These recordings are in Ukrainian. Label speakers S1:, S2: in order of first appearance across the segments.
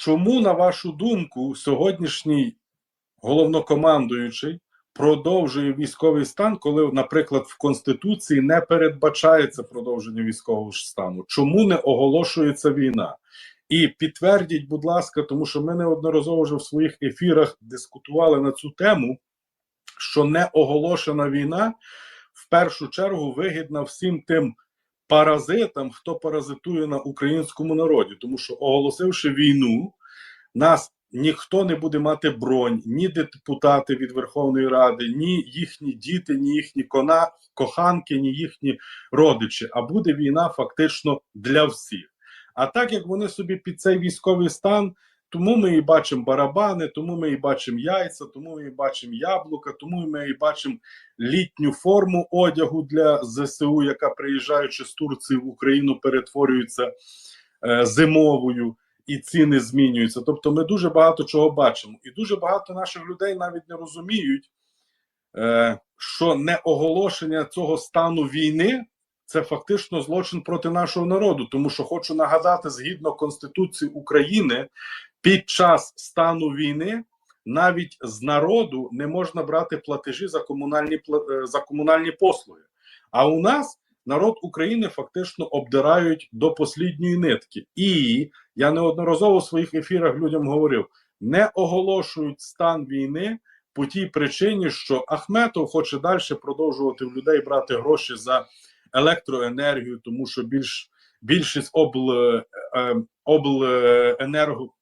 S1: Чому, на вашу думку, сьогоднішній головнокомандуючий продовжує військовий стан, коли, наприклад, в Конституції не передбачається продовження військового стану? Чому не оголошується війна? І підтвердіть, будь ласка, тому що ми неодноразово вже в своїх ефірах дискутували на цю тему, що не оголошена війна в першу чергу вигідна всім тим паразитам, хто паразитує на українському народі, тому що оголосивши війну, нас ніхто не буде мати бронь, ні депутати від Верховної Ради, ні їхні діти, ні їхні кона, коханки, ні їхні родичі. А буде війна фактично для всіх. А так як вони собі під цей військовий стан. Тому ми і бачимо барабани, тому ми і бачимо яйця, тому ми і бачимо яблука, тому ми і бачимо літню форму одягу для ЗСУ, яка приїжджаючи з Турції в Україну, перетворюється е, зимовою, і ціни змінюються. Тобто, ми дуже багато чого бачимо, і дуже багато наших людей навіть не розуміють, е, що не оголошення цього стану війни. Це фактично злочин проти нашого народу, тому що хочу нагадати, згідно Конституції України, під час стану війни навіть з народу не можна брати платежі за комунальні е, за комунальні послуги. А у нас народ України фактично обдирають до послідньої нитки. І я неодноразово в своїх ефірах людям говорив: не оголошують стан війни по тій причині, що Ахметов хоче далі продовжувати в людей брати гроші за електроенергію, тому що більш більшість обл, е, е, обленерго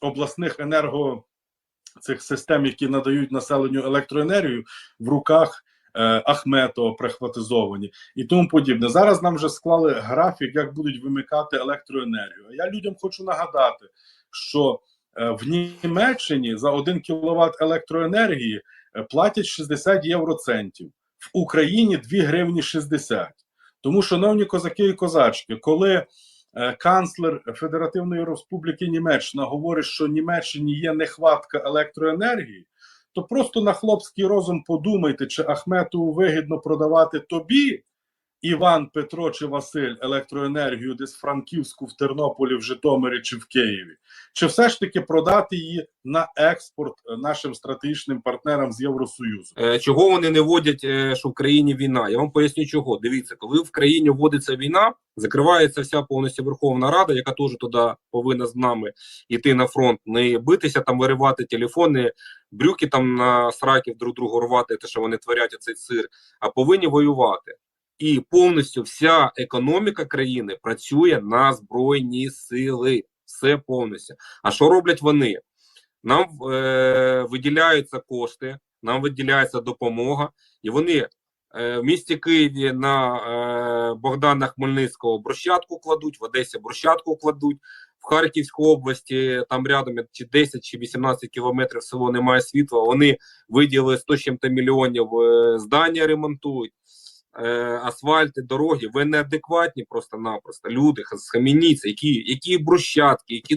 S1: обласних енерго цих систем, які надають населенню електроенергію, в руках е, Ахметова прихватизовані і тому подібне. Зараз нам вже склали графік, як будуть вимикати електроенергію. А я людям хочу нагадати, що е, в Німеччині за 1 кВт електроенергії е, платять 60 євроцентів, в Україні 2 гривні 60. Тому, шановні козаки і козачки, коли канцлер Федеративної Республіки Німеччина говорить, що Німеччині є нехватка електроенергії, то просто на хлопський розум подумайте, чи Ахмету вигідно продавати тобі, Іван, Петро чи Василь, електроенергію десь в Франківську, в Тернополі, в Житомирі чи в Києві, чи все ж таки продати її на експорт е, нашим стратегічним партнерам з Євросоюзу?
S2: Е, Чого вони не вводять, е, що в країні війна? Я вам поясню, чого. Дивіться, коли в країні вводиться війна, закривається вся повністю Верховна Рада, яка теж туди повинна з нами йти на фронт, не битися там, виривати телефони, брюки там на сраків друг другу рвати, те, що вони творять оцей цир, а повинні воювати. І повністю вся економіка країни працює на збройні сили. Все повністю. А що роблять вони? Нам е, виділяються кошти, нам виділяється допомога, і вони е, в місті Києві на е, Богдана Хмельницького брусчатку кладуть, в Одесі брусчатку кладуть, в Харківській області там рядом чи 10 чи 18 кілометрів село немає світла. Вони виділили 100 чим-то мільйонів е, здання ремонтують. Е, Асфальти, дороги, ви неадекватні просто-напросто. Люди, схамініться, які, які брусчатки, які